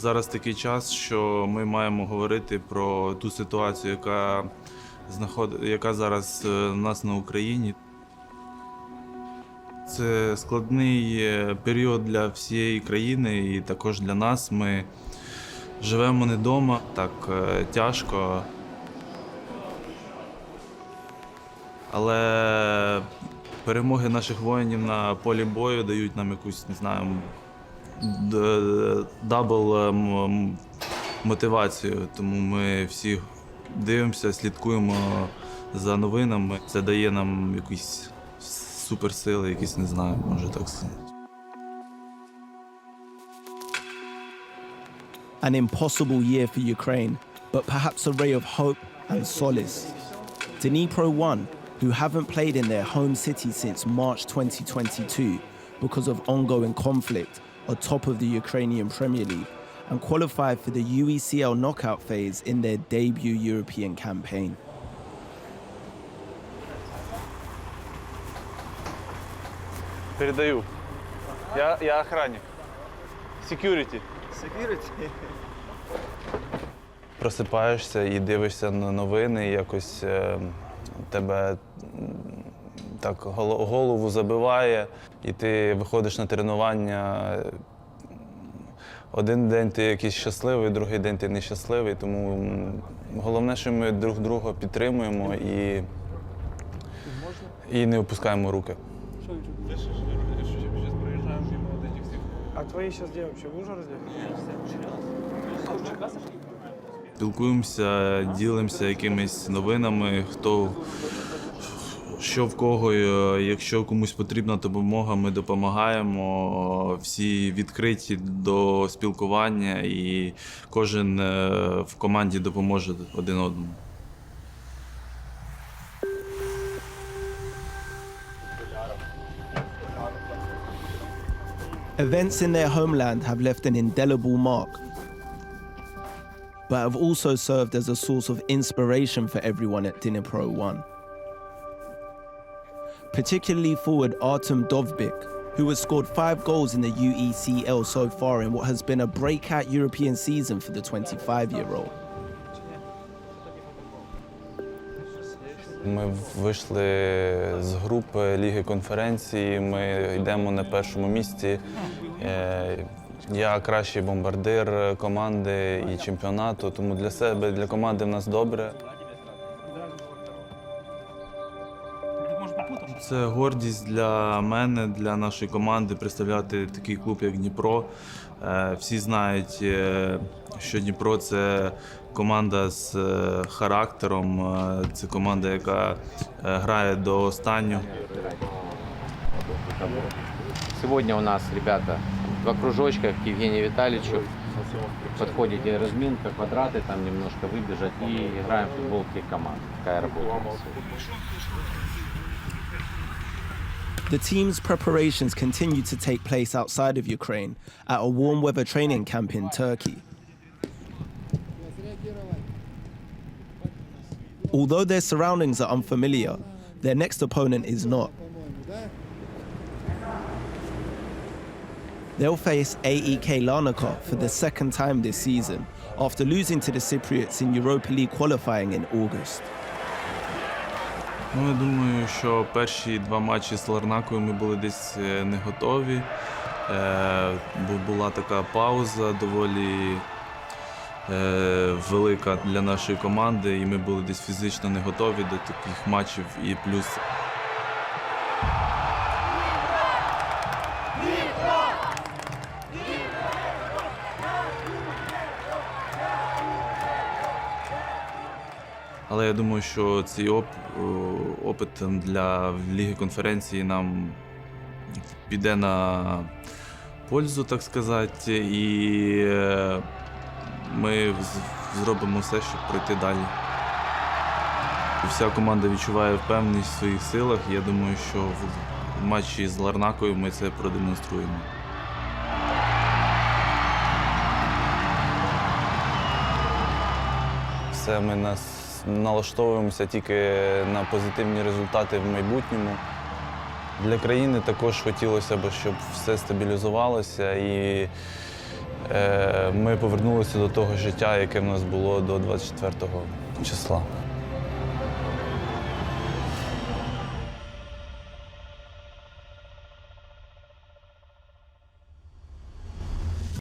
Зараз такий час, що ми маємо говорити про ту ситуацію, яка знаход... яка зараз е, у нас на Україні. Це складний е, період для всієї країни і також для нас. Ми живемо не вдома, так е, тяжко. Але перемоги наших воїнів на полі бою дають нам якусь, не знаю, дабл е, мотивацію. Тому ми всі дивимося, слідкуємо за новинами. Це дає нам якісь суперсили, якісь не знаю, може так сказати. An impossible year for Ukraine, but perhaps a ray of hope and solace. Dnipro 1, who haven't played in their home city since March 2022 because of ongoing conflict, are top of the Ukrainian Premier League and qualified for the UECL knockout phase in their debut European campaign. Передаю. Я, я охранник. Security. Просипаєшся і дивишся на новини, і якось е, тебе м, так голову забиває, і ти виходиш на тренування. Один день ти якийсь щасливий, другий день ти нещасливий. Тому головне, що ми друг друга підтримуємо і, і не опускаємо руки. А твои сейчас где вообще? В Ужгороде? Спілкуємося, ділимося якимись новинами, хто що в кого, е, якщо комусь потрібна допомога, ми допомагаємо. Всі відкриті до спілкування, і кожен е, в команді допоможе один одному. Events in their homeland have left an indelible mark, but have also served as a source of inspiration for everyone at Dnipro 1. Particularly forward Artem Dovbik, who has scored five goals in the UECL so far in what has been a breakout European season for the 25 year old. Ми вийшли з групи Ліги конференції. Ми йдемо на першому місці. Е, Я кращий бомбардир команди і чемпіонату, тому для себе, для команди в нас добре. Це гордість для мене, для нашої команди представляти такий клуб, як Дніпро. Е, Всі знають, е, що Дніпро це команда з е, характером, е, це команда, яка е, грає до останнього. Сегодня у нас, ребята, два кружочка к Евгению Витальевичу. Подходите разминка, квадраты, там немножко выбежать и играем в футбол три команды. Такая работа у нас. The team's preparations continue to take place outside of Ukraine at a warm weather training camp in Turkey. Although their surroundings are unfamiliar, their next opponent is not. They'll face AEK Larnaca for the second time this season after losing to the Cypriots in Europa League qualifying in August. Ну, я думаю, що перші два матчі з Ларнакою ми були десь е, не готові. Е, бу- була така пауза доволі е, велика для нашої команди, і ми були десь фізично не готові до таких матчів. І плюс Але я думаю, що цей оп, опит для Ліги конференції нам піде на пользу, так сказати, і е, ми зробимо все, щоб пройти далі. Вся команда відчуває впевненість в своїх силах. Я думаю, що в матчі з Ларнакою ми це продемонструємо. Все, ми нас налаштовуємося тільки на позитивні результати в майбутньому. Для країни також хотілося б, щоб все стабілізувалося і е, ми повернулися до того життя, яке в нас було до 24 числа.